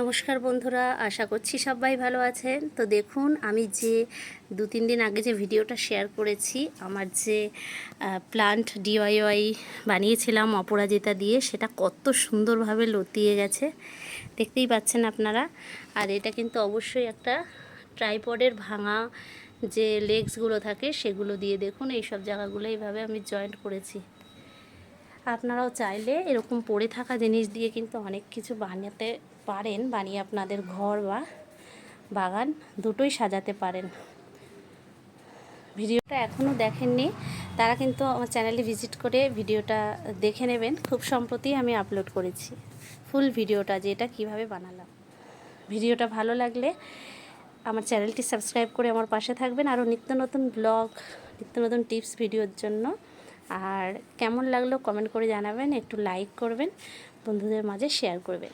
নমস্কার বন্ধুরা, আশা করছি সবাই ভালো আছেন। তো দেখুন, আমি যে দু তিন দিন আগে যে ভিডিওটা শেয়ার করেছি, আমার যে প্লান্ট ডিওয়াইওয়াই বানিয়েছিলাম অপরাজিতা দিয়ে, সেটা কত সুন্দরভাবে লতিয়ে গেছে। দেখতেই পাচ্ছেন আপনারা। আর এটা কিন্তু অবশ্যই একটা ট্রাইপডের ভাঙা যে লেগসগুলো থাকে, সেগুলো দিয়ে দেখুন এই সব জায়গাগুলো এইভাবে আমি জয়েন্ট করেছি। আপনারাও চাইলে এরকম পড়ে থাকা জিনিস দিয়ে কিন্তু অনেক কিছু বানাতে পারেন, বানিয়ে আপনাদের ঘর বা বাগান দুটোই সাজাতে পারেন। ভিডিওটা এখনও দেখেননি, তারা কিন্তু আমার চ্যানেলে ভিজিট করে ভিডিওটা দেখে নেবেন। খুব সম্প্রতি আমি আপলোড করেছি, ফুল ভিডিওটা যে এটা কীভাবে বানালাম। ভিডিওটা ভালো লাগলে আমার চ্যানেলটি সাবস্ক্রাইব করে আমার পাশে থাকবেন। আরও নিত্য নতুন ব্লগ, নিত্য নতুন টিপস ভিডিওর জন্য আর কেমন লাগল কমেন্ট করে জানাবেন একটু লাইক করবেন বন্ধুদের মাঝে শেয়ার করবেন।